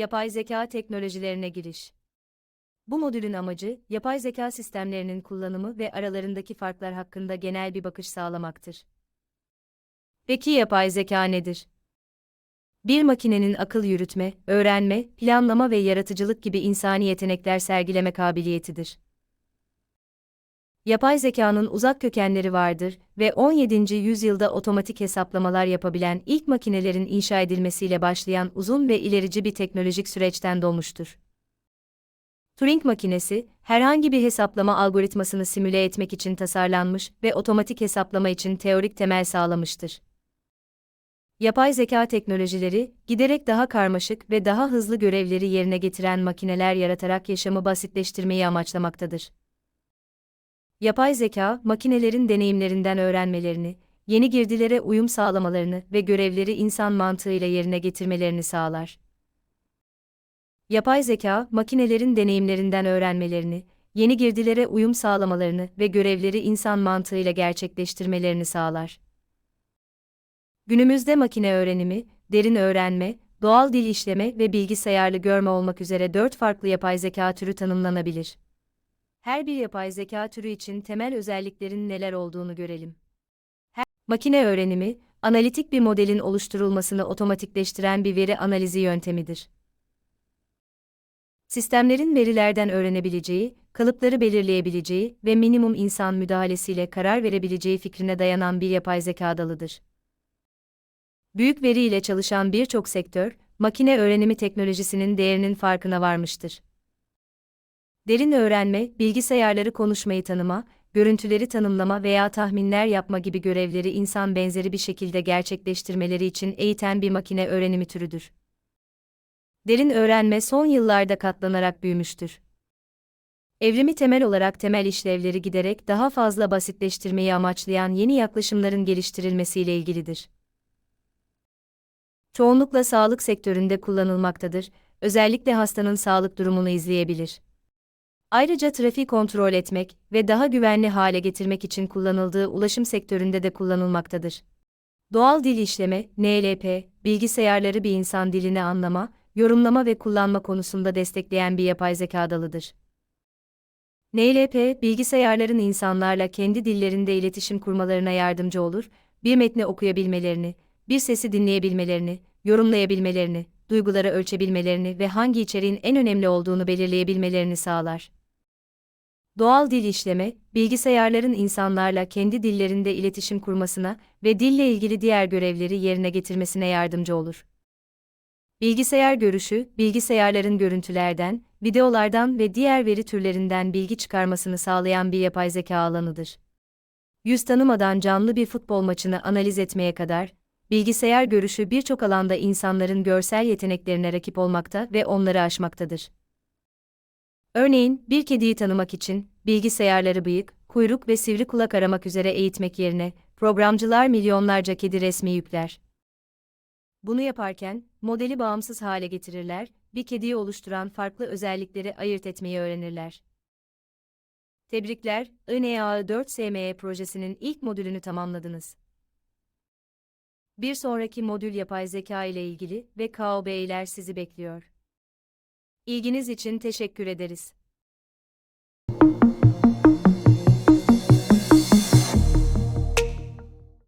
Yapay zeka teknolojilerine giriş. Bu modülün amacı, yapay zeka sistemlerinin kullanımı ve aralarındaki farklar hakkında genel bir bakış sağlamaktır. Peki yapay zeka nedir? Bir makinenin akıl yürütme, öğrenme, planlama ve yaratıcılık gibi insani yetenekler sergileme kabiliyetidir. Yapay zekanın uzak kökenleri vardır ve 17. yüzyılda otomatik hesaplamalar yapabilen ilk makinelerin inşa edilmesiyle başlayan uzun ve ilerici bir teknolojik süreçten doğmuştur. Turing makinesi, herhangi bir hesaplama algoritmasını simüle etmek için tasarlanmış ve otomatik hesaplama için teorik temel sağlamıştır. Yapay zeka teknolojileri, giderek daha karmaşık ve daha hızlı görevleri yerine getiren makineler yaratarak yaşamı basitleştirmeyi amaçlamaktadır. Yapay zeka, makinelerin deneyimlerinden öğrenmelerini, yeni girdilere uyum sağlamalarını ve görevleri insan mantığıyla yerine getirmelerini sağlar. Yapay zeka, makinelerin deneyimlerinden öğrenmelerini, yeni girdilere uyum sağlamalarını ve görevleri insan mantığıyla gerçekleştirmelerini sağlar. Günümüzde makine öğrenimi, derin öğrenme, doğal dil işleme ve bilgisayarlı görme olmak üzere dört farklı yapay zeka türü tanımlanabilir. Her bir yapay zeka türü için temel özelliklerin neler olduğunu görelim. Her, makine öğrenimi, analitik bir modelin oluşturulmasını otomatikleştiren bir veri analizi yöntemidir. Sistemlerin verilerden öğrenebileceği, kalıpları belirleyebileceği ve minimum insan müdahalesiyle karar verebileceği fikrine dayanan bir yapay zeka dalıdır. Büyük veri ile çalışan birçok sektör, makine öğrenimi teknolojisinin değerinin farkına varmıştır. Derin öğrenme, bilgisayarları konuşmayı tanıma, görüntüleri tanımlama veya tahminler yapma gibi görevleri insan benzeri bir şekilde gerçekleştirmeleri için eğiten bir makine öğrenimi türüdür. Derin öğrenme son yıllarda katlanarak büyümüştür. Evrimi temel olarak temel işlevleri giderek daha fazla basitleştirmeyi amaçlayan yeni yaklaşımların geliştirilmesiyle ilgilidir. Çoğunlukla sağlık sektöründe kullanılmaktadır, özellikle hastanın sağlık durumunu izleyebilir. Ayrıca trafiği kontrol etmek ve daha güvenli hale getirmek için kullanıldığı ulaşım sektöründe de kullanılmaktadır. Doğal dil işleme, NLP, bilgisayarları bir insan dilini anlama, yorumlama ve kullanma konusunda destekleyen bir yapay zeka dalıdır. NLP, bilgisayarların insanlarla kendi dillerinde iletişim kurmalarına yardımcı olur, bir metni okuyabilmelerini, bir sesi dinleyebilmelerini, yorumlayabilmelerini, duyguları ölçebilmelerini ve hangi içeriğin en önemli olduğunu belirleyebilmelerini sağlar. Doğal dil işleme, bilgisayarların insanlarla kendi dillerinde iletişim kurmasına ve dille ilgili diğer görevleri yerine getirmesine yardımcı olur. Bilgisayar görüşü, bilgisayarların görüntülerden, videolardan ve diğer veri türlerinden bilgi çıkarmasını sağlayan bir yapay zeka alanıdır. Yüz tanımadan canlı bir futbol maçını analiz etmeye kadar, bilgisayar görüşü birçok alanda insanların görsel yeteneklerine rakip olmakta ve onları aşmaktadır. Örneğin, bir kediyi tanımak için, bilgisayarları bıyık, kuyruk ve sivri kulak aramak üzere eğitmek yerine, programcılar milyonlarca kedi resmi yükler. Bunu yaparken, modeli bağımsız hale getirirler, bir kediyi oluşturan farklı özellikleri ayırt etmeyi öğrenirler. Tebrikler, INEA 4SME projesinin ilk modülünü tamamladınız. Bir sonraki modül yapay zeka ile ilgili ve KOB'ler sizi bekliyor. İlginiz için teşekkür ederiz.